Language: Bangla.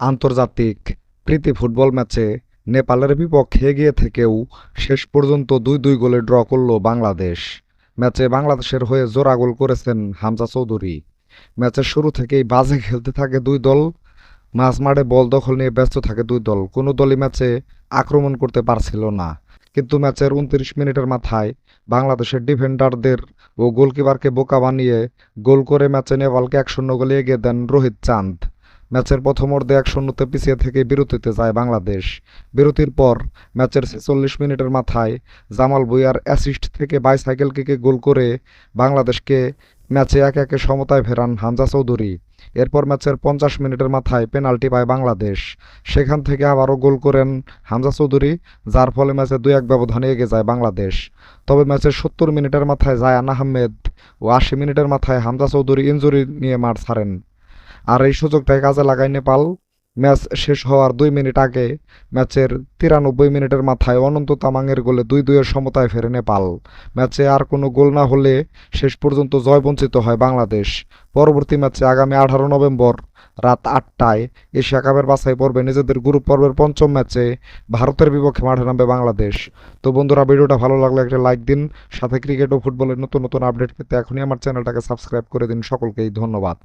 আন্তর্জাতিক প্রীতি ফুটবল ম্যাচে নেপালের বিপক্ষে এগিয়ে থেকেও শেষ পর্যন্ত দুই দুই গোলে ড্র করল বাংলাদেশ। ম্যাচে বাংলাদেশের হয়ে জোড়া গোল করেছেন হামজা চৌধুরী। ম্যাচের শুরু থেকেই বাজে খেলতে থাকে দুই দল, মাঝ মাঠে বল দখল নিয়ে ব্যস্ত থাকে দুই দল। কোনো দলই ম্যাচে আক্রমণ করতে পারছিল না। কিন্তু ম্যাচের উনত্রিশ মিনিটের মাথায় বাংলাদেশের ডিফেন্ডারদের ও গোলকিপারকে বোকা বানিয়ে গোল করে ম্যাচে নেপালকে এক শূন্য গোলে এগিয়ে দেন রোহিত চাঁদ। ম্যাচের প্রথম অর্ধে এক শূন্যতে পিছিয়ে থেকে বিরতিতে যায় বাংলাদেশ। বিরতির পর ম্যাচের ছেচল্লিশ মিনিটের মাথায় জামাল ভুঁইয়ার অ্যাসিস্ট থেকে বাইসাইকেল কিকে গোল করে বাংলাদেশকে ম্যাচে এক একে সমতায় ফেরান হামজা চৌধুরী। এরপর ম্যাচের পঞ্চাশ মিনিটের মাথায় পেনাল্টি পায় বাংলাদেশ। সেখান থেকে আবারও গোল করেন হামজা চৌধুরী, যার ফলে ম্যাচে দুই এক ব্যবধানে এগিয়ে যায় বাংলাদেশ। তবে ম্যাচের সত্তর মিনিটের মাথায় জায়ান আহমেদ ও আশি মিনিটের মাথায় হামজা চৌধুরী ইনজুরি নিয়ে মাঠ ছাড়েন। আর এই সুযোগটাই কাজে লাগায় নেপাল। ম্যাচ শেষ হওয়ার দুই মিনিট আগে ম্যাচের তিরানব্বই মিনিটের মাথায় অনন্ত তামাংয়ের গোলে দুই দুইয়ের সমতায় ফেরে নেপাল। ম্যাচে আর কোনো গোল না হলে শেষ পর্যন্ত জয় বঞ্চিত হয় বাংলাদেশ। পরবর্তী ম্যাচে আগামী আঠারো নভেম্বর রাত আটটায় এশিয়া কাপের বাছাই পর্বে নিজেদের গ্রুপ পর্বের পঞ্চম ম্যাচে ভারতের বিপক্ষে মাঠে নামবে বাংলাদেশ। তো বন্ধুরা, ভিডিওটা ভালো লাগলে একটা লাইক দিন, সাথে ক্রিকেট ও ফুটবলের নতুন নতুন আপডেট পেতে এখনই আমার চ্যানেলটাকে সাবস্ক্রাইব করে দিন। সকলকেই ধন্যবাদ।